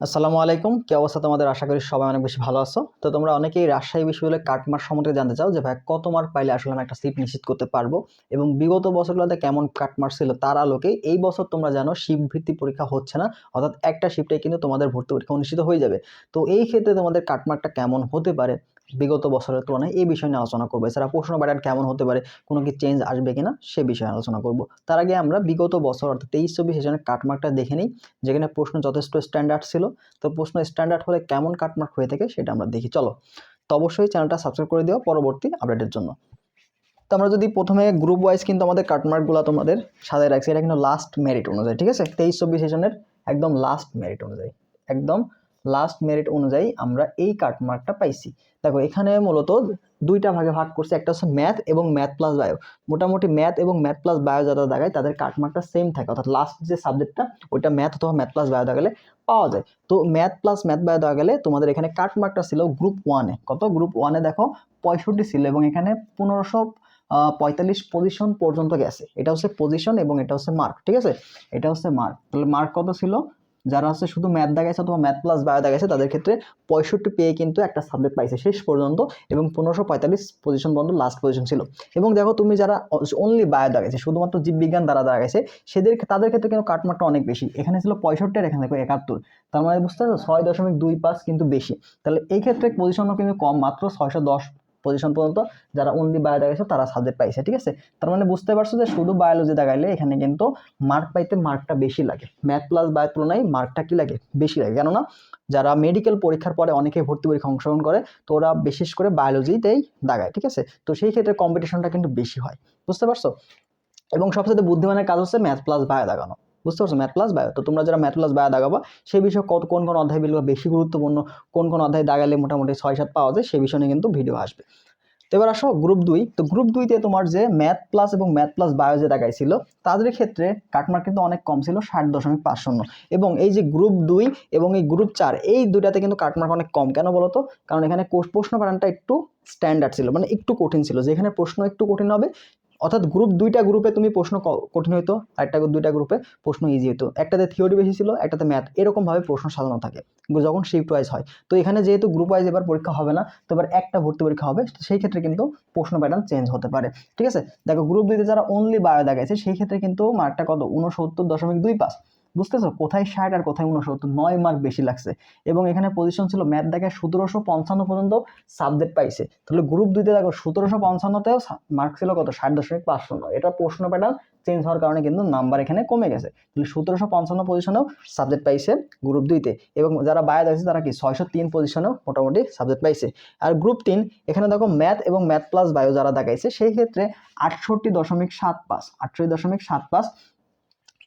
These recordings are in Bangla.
আসসালামু আলাইকুম। কি অবস্থা তোমাদের? আশা করি সবাই অনেক বেশি ভালো আছো। তো তোমরা অনেকেই রাজশাহী বিশ্ববিদ্যালয়ের কাটমার্ক সম্বন্ধে জানতে চাও যে ভাই, কত মার্ক পাইলে আসলে আমি একটা সিট নিশ্চিত করতে পারব? এবং বিগত বছরগুলোতে কেমন কাটমার্ক ছিল তার আলোকে এই বছর তোমরা জানো শিফট ভিত্তিক পরীক্ষা হচ্ছে না। অর্থাৎ একটা শিফটে কিন্তু তোমাদের ভর্তি পরীক্ষা অনুষ্ঠিত হয়ে যাবে। তো এই ক্ষেত্রে তোমাদের কাটমার্কটা কেমন হতে পারে? বিগত বছরের তুলনায় এই বিষয় নিয়ে আলোচনা করব। এছাড়া প্রশ্ন প্যাটার্ন কেমন হতে পারে, কোনো কি চেঞ্জ আসবে কিনা, সে বিষয়ে আলোচনা করব। তার আগে আমরা বিগত বছর অর্থাৎ তেইশ চব্বিশ সেশনের কাটমার্কটা দেখে নিই, যেখানে প্রশ্ন যথেষ্ট স্ট্যান্ডার্ড ছিল। তো প্রশ্ন স্ট্যান্ডার্ড হলে কেমন কাটমার্ক হয়ে থাকে সেটা আমরা দেখি। চলো, তো অবশ্যই চ্যানেলটা সাবস্ক্রাইব করে দিও পরবর্তী আপডেটের জন্য। তো আমরা যদি প্রথমে গ্রুপ ওয়াইজ কিন্তু আমাদের কাটমার্কগুলো তোমাদের সাজায় রাখছি এটা কিন্তু লাস্ট মেরিট অনুযায়ী, ঠিক আছে? তেইশ চব্বিশ সেশনের একদম লাস্ট মেরিট অনুযায়ী, একদম লাস্ট মেরিট অনুযায়ী আমরা এই কাটমার্কটা পাইছি। দেখো, এখানে মূলত দুইটা ভাগে ভাগ করছে, একটা হচ্ছে ম্যাথ এবং ম্যাথ প্লাস বায়ো মোটামুটি ম্যাথ এবং ম্যাথ প্লাস বায়ো যারা দেখায়, তাদের কাটমার্কটা সেম থাকে। অর্থাৎ লাস্ট যে সাবজেক্টটা ওইটা ম্যাথ অথবা ম্যাথ প্লাস বায়ো দেখালে পাওয়া যায়। তো ম্যাথ প্লাস ম্যাথ বায়ো দেওয়া গেলে তোমাদের এখানে কাটমার্কটা ছিল গ্রুপ ওয়ানে কত? গ্রুপ ওয়ানে দেখো, পঁয়ষট্টি ছিল এবং এখানে পনেরোশো পঁয়তাল্লিশ পজিশন পর্যন্ত গেছে। এটা হচ্ছে পজিশন এবং এটা হচ্ছে মার্ক ঠিক আছে? এটা হচ্ছে মার্ক তাহলে মার্ক কত ছিল? যারা হচ্ছে শুধু ম্যাথ দেখাইছে অথবা ম্যাথ প্লাস বায়ো দেখাইছে, তাদের ক্ষেত্রে পঁয়ষট্টি পেয়ে কিন্তু একটা সাবজেক্ট পাইছে শেষ পর্যন্ত এবং পনেরোশো পঁয়তাল্লিশ পজিশন পর্যন্ত লাস্ট পজিশন ছিল। এবং দেখো তুমি যারা অনলি বায়ো দেখাইছে, শুধুমাত্র জীববিজ্ঞান দ্বারা দেখাইছে, সেদের তাদের ক্ষেত্রে কিন্তু কাটমার্কটা অনেক বেশি। এখানে ছিল পঁয়ষট্টি আর এখানে দেখো একাত্তর। তার মানে বুঝতে পারছ? ছয় দশমিক দুই পাঁচ কিন্তু বেশি। তাহলে এই ক্ষেত্রে পজিশনও কিন্তু কম, মাত্র ছয়শো দশ পজিশন পর্যন্ত যারা অনলি বায়ো দেখাইছে তারা সাবজেক্ট পাইছে, ঠিক আছে? তার মানে বুঝতে পারছ যে শুধু বায়োলজি দেখাইলে এখানে কিন্তু মার্ক পাইতে মার্কটা বেশি লাগে। ম্যাথ প্লাস বায়োর তুলনায় মার্কটা কি লাগে? বেশি লাগে। কেননা যারা মেডিকেল পরীক্ষার পরে অনেকে ভর্তি পরীক্ষা অংশগ্রহণ করে, তো ওরা বিশেষ করে বায়োলজিতেই দাগায়, ঠিক আছে? তো সেই ক্ষেত্রে কম্পিটিশনটা কিন্তু বেশি হয়। বুঝতে পারছ? এবং সবচেয়ে বুদ্ধিমানের কাজ হচ্ছে ম্যাথ প্লাস বায়ো দাগানো বুঝতে পারছ? ম্যাথ প্লাস বায়ো তো তোমরা যারা ম্যাথ প্লাস বায়ো দাগাবা সেই বিষয়ে কত, কোন কোন অধ্যায় অধ্যায়গুলো বেশি গুরুত্বপূর্ণ, কোন কোন অধ্যায় দাগালে মোটামুটি ছয়, সাত পাওয়া যায় সেই বিষয় নিয়ে কিন্তু ভিডিও আসবে। তো এবার আসো গ্রুপ দুই। তো গ্রুপ দুইতে তোমার যে ম্যাথ প্লাস এবং ম্যাথ প্লাস বায়ো যে দেখাইছিল তাদের ক্ষেত্রে কাটমার্ক কিন্তু অনেক কম ছিল, ষাট দশমিক পাঁচ শূন্য। এবং এই যে গ্রুপ দুই এবং এই গ্রুপ চার, এই দুইটাতে কিন্তু কাটমার্ক অনেক কম। কেন বলো তো কারণ এখানে প্রশ্ন প্যাটার্নটা একটু স্ট্যান্ডার্ড ছিল মানে একটু কঠিন ছিল। যেখানে প্রশ্ন একটু কঠিন হবে অর্থাৎ গ্রুপ দুইটা গ্রুপে তুমি প্রশ্ন কঠিন হইতো আর একটা দুইটা গ্রুপে প্রশ্ন ইজি হতো একটাতে থিওরি বেশি ছিল, একটাতে ম্যাথ এরকমভাবে প্রশ্ন সাজানো থাকে, যখন শিফট ওয়াইজ হয়। তো এখানে যেহেতু গ্রুপ ওয়াইজ এবার পরীক্ষা হবে না, তো এবার একটা ভর্তি পরীক্ষা হবে, সেই ক্ষেত্রে কিন্তু প্রশ্ন প্যাটার্ন চেঞ্জ হতে পারে। ঠিক আছে? দেখো গ্রুপ দুইতে যারা অনলি বায়ো দেখাইছে, সেই ক্ষেত্রে কিন্তু মার্কটা কত? উনসত্তর দশমিক দুই পাঁচ। বুঝতেছো? কোথায় ষাট আর কোথায় উনসত্তর নয় মার্ক বেশি লাগছে। এবং এখানে পজিশন ছিল ম্যাথ দেখে সতেরোশো পঞ্চান্ন পর্যন্ত সাবজেক্ট পাইছে। তাহলে গ্রুপ দুইতে দেখো, সতেরোশো পঞ্চান্নতেও মার্ক ছিল কত? ষাট দশমিক পাঁচ শূন্য। এটা প্রশ্ন প্যাটার্ন চেঞ্জ হওয়ার কারণে কিন্তু নাম্বার এখানে কমে গেছে। তাহলে সতেরোশো পঞ্চান্ন পজিশনেও সাবজেক্ট পাইছে গ্রুপ দুইতে। এবং যারা বায়ো দেখছে তারা কি? ছয়শো তিন পজিশনেও মোটামুটি সাবজেক্ট পাইছে। আর গ্রুপ তিন, এখানে দেখো ম্যাথ এবং ম্যাথ প্লাস বায়ো যারা দেখাইছে, সেই ক্ষেত্রে আটষট্টি দশমিক সাত পাঁচ, আটষট্টি দশমিক সাত পাঁচ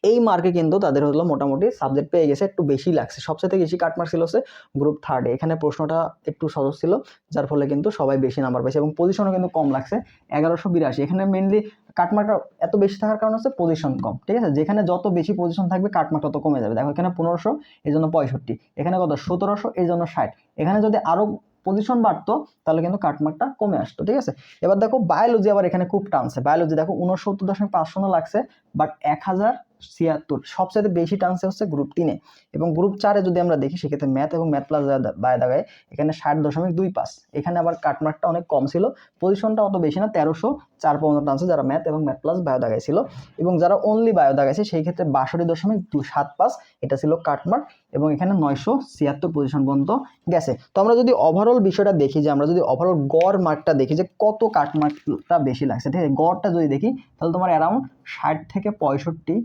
এই মার্কে কিন্তু তাদের হলো মোটামুটি সাবজেক্ট পেয়ে গেছে একটু বেশি লাগছে। সবচেয়ে বেশি কাটমার্ক ছিল হচ্ছে গ্রুপ থার্ডে এখানে প্রশ্নটা একটু সহজ ছিল, যার ফলে কিন্তু সবাই বেশি নাম্বার পেয়েছে এবং পজিশনও কিন্তু কম লাগছে, এগারোশো বিরাশি। এখানে মেনলি কাটমার্কটা এত বেশি থাকার কারণ হচ্ছে পজিশন কম, ঠিক আছে? যেখানে যত বেশি পজিশন থাকবে কাটমার্ক তত কমে যাবে। দেখো, এখানে পনেরোশো, এই জন্য পঁয়ষট্টি। এখানে কত? সতেরোশো, এই জন্য ষাট। এখানে যদি আরও পজিশন বাড়তো, তাহলে কিন্তু কাটমার্কটা কমে আসতো, ঠিক আছে? এবার দেখো বায়োলজি আবার এখানে খুব টানছে। বায়োলজি দেখো, উনসত্তর দশমিক পাঁচ শূন্য লাগছে বাট এক হাজার ছিয়াত্তর। সবচেয়ে বেশি টানছে হচ্ছে গ্রুপ তিনে। এবং গ্রুপ চারে যদি আমরা দেখি, সেক্ষেত্রে ম্যাথ এবং ম্যাথ প্লাস বায় দাগায় এখানে ষাট দশমিক দুই পাঁচ। এখানে আবার কাটমার্কটা অনেক কম ছিল। পজিশনটা অত বেশি না, তেরোশো চার পর্যন্ত টানছে যারা ম্যাথ এবং ম্যাথ প্লাস বায়ো দাগাইছিল এবং যারা অনলি বায়ো দাগাইছে সেই ক্ষেত্রে বাষট্টি দশমিক দু সাত পাঁচ, এটা ছিল কাটমার্ক এবং এখানে নয়শো ছিয়াত্তর পজিশন পর্যন্ত গেছে। তো আমরা যদি ওভারঅল বিষয়টা দেখি যে, আমরা যদি ওভারঅল গড় মার্কটা দেখি যে, কত কাটমার্কটা বেশি লাগছে, ঠিক আছে? গড়টা যদি দেখি, তাহলে তোমার অ্যারাউন্ড ষাট থেকে পঁয়ষট্টি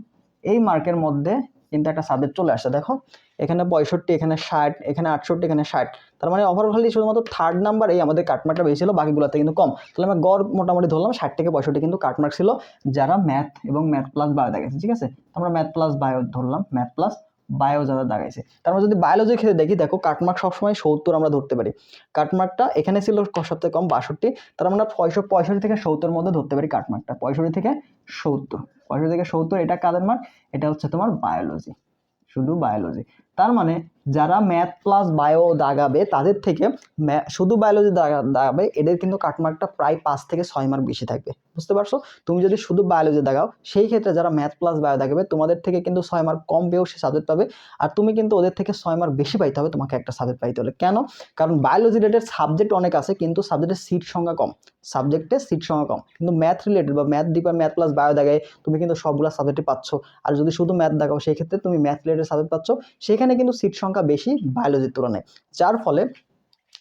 এই মার্কের মধ্যে কিন্তু একটা সাবজেক্ট চলে আসছে দেখো, এখানে পঁয়ষট্টি, এখানে ষাট, এখানে আটষট্টি, এখানে ষাট। তার মানে ওভারঅল শুধুমাত্র থার্ড নাম্বার এই আমাদের কাটমার্কটা বেশি ছিল, বাকিগুলোতে কিন্তু কম। তাহলে আমরা গড় মোটামুটি ধরলাম ষাট থেকে পঁয়ষট্টি কিন্তু কাটমার্ক ছিল, যারা ম্যাথ এবং ম্যাথ প্লাস বায়ো দেখেছে, ঠিক আছে? আমরা ম্যাথ প্লাস বায়ো ধরলাম ম্যাথ প্লাস বায়ো যারা দাঁড়াইছে তার মধ্যে যদি বায়োলজির ক্ষেত্রে দেখি, দেখো কাটমার্ক সবসময় সত্তর আমরা ধরতে পারি। কাটমার্কটা এখানে ছিল সবথেকে কম বাষট্টি, তার আমরা পঁয়ষট্টি পঁয়ষট্টি থেকে সত্তর মধ্যে ধরতে পারি কাটমার্কটা। পঁয়ষট্টি থেকে সত্তর। পঁয়ষট্টি থেকে সত্তর, এটা কাদের মার্ক? এটা হচ্ছে তোমার বায়োলজি শুধু বায়োলজি তার মানে যারা ম্যাথ প্লাস বায়ো দাগাবে, তাদের থেকে শুধু বায়োলজি দাগাবে, এদের কিন্তু কাটমার্কটা প্রায় পাঁচ থেকে ছয় মার্ক বেশি থাকবে। বুঝতে পারছ? তুমি যদি শুধু বায়োলজি দাগাও, সেই ক্ষেত্রে যারা ম্যাথ প্লাস বায়ো দাগাবে, তোমাদের থেকে কিন্তু ছয় মার্ক কম পেয়েও সে সাবজেক্ট পাবে। আর তুমি কিন্তু ওদের থেকে ছয় মার্ক বেশি পাইতে হবে, তোমাকে একটা সাবজেক্ট পাইতে হলে। কেন? কারণ বায়োলজি রিলেটেড সাবজেক্ট অনেক আছে, কিন্তু সাবজেক্টের সিট সংখ্যা কম। সাবজেক্টের সিট সংখ্যা কম। কিন্তু ম্যাথ রিলেটেড বা ম্যাথ ডিপার ম্যাথ প্লাস বায়ো দাগায়, তুমি কিন্তু সবগুলো সাবজেক্টে পাচ্ছ। আর যদি শুধু ম্যাথ দেখাও সেই ক্ষেত্রে তুমি ম্যাথ রিলেটেড সাবজেক্ট পাচ্ছ। সেখানে কিন্তু সিট সংখ্যা বেশি বায়োলজির তুলনায়। যার ফলে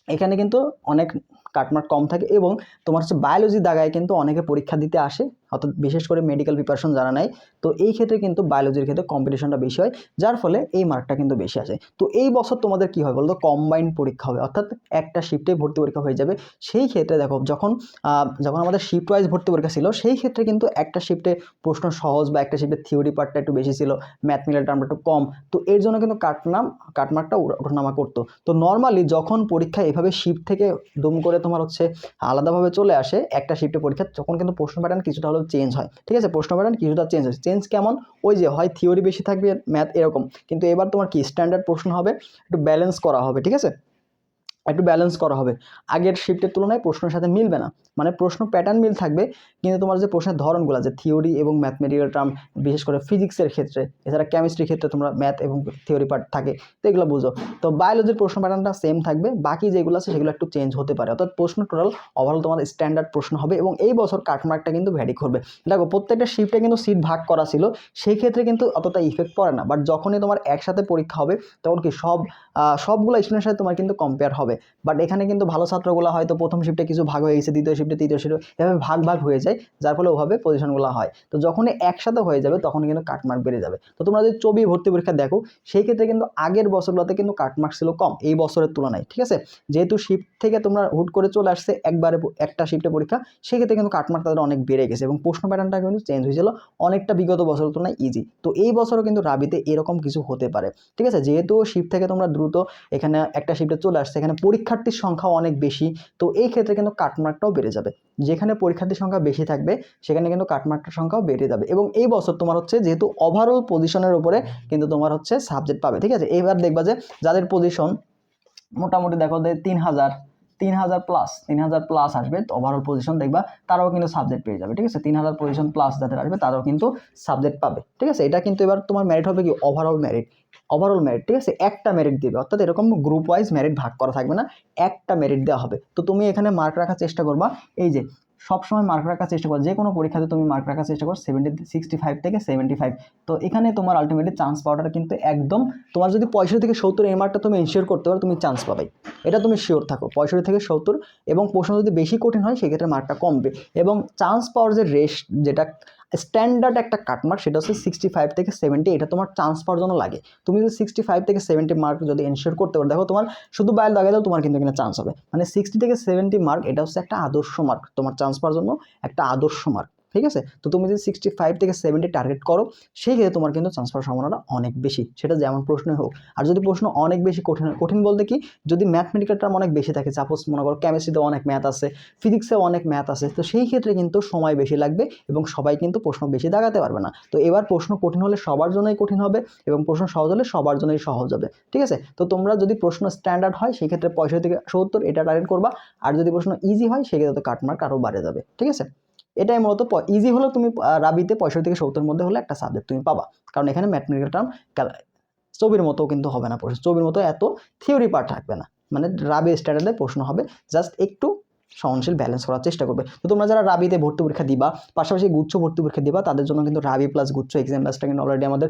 এখানে কিন্তু অনেক কাটমার্ক কম থাকে এবং তোমার হচ্ছে বায়োলজি দাগায় কিন্তু অনেকে পরীক্ষা দিতে আসে। অর্থাৎ বিশেষ করে মেডিকেল প্রিপারেশন যারা নেয়, তো এই ক্ষেত্রে কিন্তু বায়োলজির ক্ষেত্রে কম্পিটিশনটা বেশি হয়, যার ফলে এই মার্কটা কিন্তু বেশি আসে। তো এই বছর তোমাদের কি হয় বলতো? কম্বাইন্ড পরীক্ষা হবে, অর্থাৎ একটা শিফটে ভর্তি পরীক্ষা হয়ে যাবে। সেই ক্ষেত্রে দেখো, যখন যখন আমাদের শিফট ওয়াইজ ভর্তি পরীক্ষা ছিল, সেই ক্ষেত্রে কিন্তু একটা শিফটে প্রশ্ন সহজ বা একটা শিফটে থিওরি পার্টটা একটু বেশি ছিল ম্যাথ মিলের টার্মটা একটু কম। তো এর জন্য কিন্তু কাটনাম কাটমার্কটা ওঠানামা করতো। তো নর্মালি যখন পরীক্ষা এভাবে শিফট থেকে দুম করে তোমার হচ্ছে আলাদাভাবে চলে আসে, একটা শিফটে পরীক্ষা, তখন কিন্তু প্রশ্ন প্যাটার্ন কিছুটা চেঞ্জ হয়। ঠিক আছে? প্রশ্ন প্যাটার্ন কিছুটা চেঞ্জ হয় চেঞ্জ কেমন? ওই যে হয় থিওরি বেশি থাকবে ম্যাথ এরকম। কিন্তু এবার তোমার কি? স্ট্যান্ডার্ড প্রশ্ন হবে, একটু ব্যালেন্স করা হবে, ঠিক আছে? একটু ব্যালেন্স করা হবে। আগের শিফটের তুলনায় প্রশ্নের সাথে মিলবে না। মানে প্রশ্ন প্যাটার্ন মিল থাকবে, কিন্তু তোমার যে প্রশ্নের ধরনগুলো যে থিওরি এবং ম্যাথমেটিক্যাল টার্ম বিশেষ করে ফিজিক্সের ক্ষেত্রে, এছাড়া কেমিস্ট্রির ক্ষেত্রে তোমরা ম্যাথ এবং থিওরি পার্ট থাকে, তো এগুলো বুঝো। তো বায়োলজির প্রশ্ন প্যাটার্নটা সেম থাকবে, বাকি যেগুলো আছে সেগুলো একটু চেঞ্জ হতে পারে। অর্থাৎ প্রশ্ন টোটাল ওভারঅল তোমার স্ট্যান্ডার্ড প্রশ্ন হবে এবং এই বছর কাটমার্কটা কিন্তু ভ্যারি করবে। দেখো, প্রত্যেকটা শিফটে কিন্তু সিট ভাগ করা ছিল, সেই ক্ষেত্রে কিন্তু অতটা ইফেক্ট পড়ে না। বাট যখনই তোমার একসাথে পরীক্ষা হবে, তখন কি সব সবগুলো স্টুডেন্টের সাথে তোমার কিন্তু কম্পেয়ার হবে। বাট এখানে কিন্তু ভালো ছাত্রগুলো হয়তো প্রথম শিফটে কিছু ভাগ হয়ে গেছে, দ্বিতীয় শিফটে তৃতীয় শিফটে এভাবে ভাগ ভাগ হয়ে যায়, যার ফলে ওভাবে পজিশনগুলো হয়। তো যখনই একসাথে হয়ে যাবে তখন কিন্তু কাটমার্ক বেড়ে যাবে। তো তোমরা যদি চবি ভর্তি পরীক্ষা দেখো, সেই ক্ষেত্রে কিন্তু আগের বছরগুলোতে কিন্তু কাটমার্ক ছিল কম, এই বছরের তুলনায়, ঠিক আছে? যেহেতু শিফট থেকে তোমরা হুট করে চলে আসছে, একবারে একটা শিফটে পরীক্ষা সেক্ষেত্রে কিন্তু কাটমার্ক তাদের অনেক বেড়ে গেছে এবং প্রশ্ন প্যাটার্নটা কিন্তু চেঞ্জ হয়েছিল, অনেকটা বিগত বছরের তুলনায় ইজি তো এই বছরও কিন্তু রাবিতে এরকম কিছু হতে পারে, ঠিক আছে? যেহেতু শিফট থেকে তোমরা দ্রুত এখানে একটা শিফটে চলে আসছে, এখানে পরীক্ষার্থীর সংখ্যা অনেক বেশি, তো এই ক্ষেত্রে কিন্তু কাটমার্কটাও বেড়ে যাবে। যেখানে পরীক্ষার্থীর সংখ্যা বেশি থাকবে, সেখানে কিন্তু কাটমার্কটার সংখ্যাও বেড়ে যাবে। এবং এই বছর তোমার হচ্ছে যেহেতু ওভারঅল পজিশনের উপরে কিন্তু তোমার হচ্ছে সাবজেক্ট পাবে, ঠিক আছে? এবার দেখবা যে যাদের পজিশন মোটামুটি দেখো তিন হাজার তিন হাজার প্লাস তিন হাজার প্লাস আসবে ওভারঅল পজিশন দেখবা, তারাও কিন্তু সাবজেক্ট পেয়ে যাবে, ঠিক আছে? তিন হাজার পজিশন প্লাস যাদের আসবে, তারাও কিন্তু সাবজেক্ট পাবে, ঠিক আছে? এটা কিন্তু এবার তোমার মেরিট হবে কি? ওভারঅল মেরিট ওভারঅল মেরিট ঠিক আছে? একটা মেরিট দেবে, অর্থাৎ এরকম গ্রুপ ওয়াইজ মেরিট ভাগ করা থাকবে না, একটা মেরিট দেওয়া হবে। তো তুমি এখানে মার্ক রাখার চেষ্টা করবা, এই যে সবসময় মার্ক রাখার চেষ্টা করো। যে কোনো পরীক্ষাতে তুমি মার্ক রাখার চেষ্টা করো সেভেন্টি সিক্সটি ফাইভ থেকে সেভেন্টি ফাইভ তো এখানে তোমার আলটিমেটলি চান্স পাওয়াটা কিন্তু একদম তোমার যদি পঁয়ষট্টি থেকে সত্তর এই মার্কটা তুমি এনশিওর করতে পারো, তুমি চান্স পাবে। এটা তুমি শিওর থাকো, পঁয়ষট্টি থেকে সত্তর। এবং প্রশ্ন যদি বেশি কঠিন হয়, সেক্ষেত্রে মার্কটা কমবে। এবং চান্স পাওয়ার যে রেস যেটা স্ট্যান্ডার্ড একটা কাটমার্ক সেটা হচ্ছে সিক্সটি ফাইভ থেকে সেভেন্টি এটা তোমার চান্স পাওয়ার জন্য লাগে। তুমি যদি সিক্সটি ফাইভ থেকে সেভেন্টি মার্ক যদি এনশিওর করতে পারো, দেখো তোমার শুধু বাইরে দাও, তোমার কিন্তু এখানে চান্স হবে। মানে সিক্সটি থেকে সেভেন্টি মার্ক এটা হচ্ছে একটা আদর্শ মার্ক তোমার চান্স পাওয়ার জন্য একটা আদর্শ মার্ক ঠিক আছে? তো তুমি যদি সিক্সটি ফাইভ থেকে সেভেন্টি টার্গেট করো, সেই ক্ষেত্রে তোমার কিন্তু চান্স পাওয়ার সম্ভাবনাটা অনেক বেশি। সেটা যেমন প্রশ্নই হোক। আর যদি প্রশ্ন অনেক বেশি কঠিন কঠিন বলতে কি, যদি ম্যাথমেটিক্যাল টার্ম অনেক বেশি থাকে সাপোজ মনে করো কেমিস্ট্রিতে অনেক ম্যাথ আছে ফিজিক্সেও অনেক ম্যাথ আছে, তো সেই ক্ষেত্রে কিন্তু সময় বেশি লাগবে এবং সবাই কিন্তু প্রশ্ন বেশি দাগাতে পারবে না। তো এবার প্রশ্ন কঠিন হলে সবার জন্যই কঠিন হবে এবং প্রশ্ন সহজ হলে সবার জন্যই সহজ হবে। ঠিক আছে? তো তোমরা যদি প্রশ্ন স্ট্যান্ডার্ড হয়, সেই ক্ষেত্রে পঁয়ষট্টি থেকে সত্তর এটা টার্গেট করবা। আর যদি প্রশ্ন ইজি হয় সেক্ষেত্রে তো কাটমার্ক আরও বাড়ে যাবে। ঠিক আছে? এটাই মূলত ইজি হলেও তুমি রাবিতে পঁয়ষট্টি থেকে সত্তর মধ্যে হলে একটা সাবজেক্ট তুমি পাবা। কারণ এখানে ম্যাথমেটিক্যাল টার্ম ছবির মতো কিন্তু হবে না প্রশ্ন। ছবির মতো এত থিওরি পার্ট থাকবে না। মানে রাবি স্ট্যান্ডার্ডে প্রশ্ন হবে জাস্ট একটু সহনশীল ব্যালেন্স করার চেষ্টা করবে। তো তোমরা যারা রাবিতে ভর্তি পরীক্ষা দিবা, পাশাপাশি গুচ্ছ ভর্তি পরীক্ষা দিবা, তাদের জন্য কিন্তু রাবি প্লাস গুচ্ছ এক্সাম ব্যাচটা কিন্তু অলরেডি আমাদের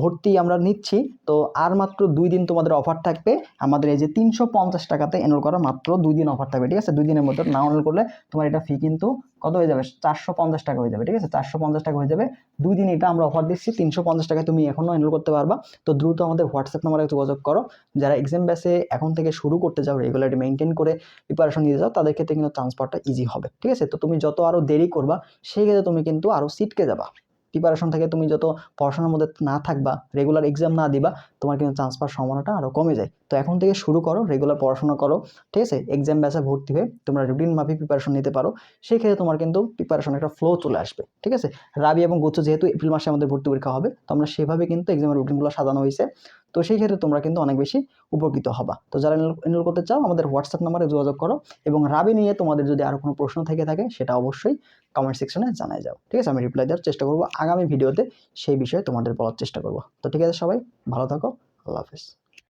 ভর্তি আমরা নিচ্ছি। তো আর মাত্র দুই দিন তোমাদের অফার থাকবে। আমাদের এই যে তিনশো পঞ্চাশ টাকাতে এনরোল করা মাত্র দুই দিন অফার থাকবে, ঠিক আছে? দুই দিনের মধ্যে না এনরোল করলে তোমার এটা ফি কিন্তু কত হয়ে যাবে? চারশো পঞ্চাশ টাকা হয়ে যাবে, ঠিক আছে? চারশো পঞ্চাশ টাকা হয়ে যাবে। দুই দিন এটা আমরা অফার দিচ্ছি, তিনশো পঞ্চাশ টাকায় তুমি এখনও এনরোল করতে পারবা। তো দ্রুত আমাদের হোয়াটসঅ্যাপ নাম্বারে যোগাযোগ করো। যারা এক্সাম ব্যাসে এখন থেকে শুরু করতে যাও রেগুলারিটি মেনটেন করে প্রিপারেশন নিতে যাও তাদের ক্ষেত্রে কিন্তু ট্রান্সফারটা ইজি হবে, ঠিক আছে? তো তুমি যত আরও দেরি করবা, সেই ক্ষেত্রে তুমি কিন্তু আরও সিটকে যাবা। প্রিপারেশন থেকে, তুমি যত পড়াশোনার মধ্যে না থাকবা রেগুলার এক্সাম না দিবা, তোমার কিন্তু চান্স পাওয়ার সম্ভাবনাটা আরও কমে যায়। তো এখন থেকে শুরু করো রেগুলার পড়াশোনা করো, ঠিক আছে? এক্সাম ব্যাসে ভর্তি হয়ে তোমরা রুটিন মাফিক প্রিপারেশন নিতে পারো সেই ক্ষেত্রে তোমার কিন্তু প্রিপারেশন একটা ফ্লো চলে আসবে, ঠিক আছে? রাবি এবং গুচ্ছ যেহেতু এপ্রিল মাসে আমাদের ভর্তি পরীক্ষা হবে, তো আমরা সেভাবে কিন্তু এক্সামের রুটিনগুলো সাজানো হয়েছে। তো সেই ক্ষেত্রে তোমরা কিন্তু অনেক বেশি উপকৃত হবা। তো যারা এনরোল করতে চাও, আমাদের হোয়াটসঅ্যাপ নাম্বারে যোগাযোগ করো এবং রাবি নিয়ে তোমাদের যদি আরও কোনো প্রশ্ন থেকে থাকে, সেটা অবশ্যই কমেন্ট সেকশনে জানায় যাও। ঠিক আছে? আমি রিপ্লাই দেওয়ার চেষ্টা করব। আগামী ভিডিওতে সেই বিষয়ে তোমাদের বলার চেষ্টা করব। তো ঠিক আছে সবাই, ভালো থাকো। আল্লাহ হাফিজ।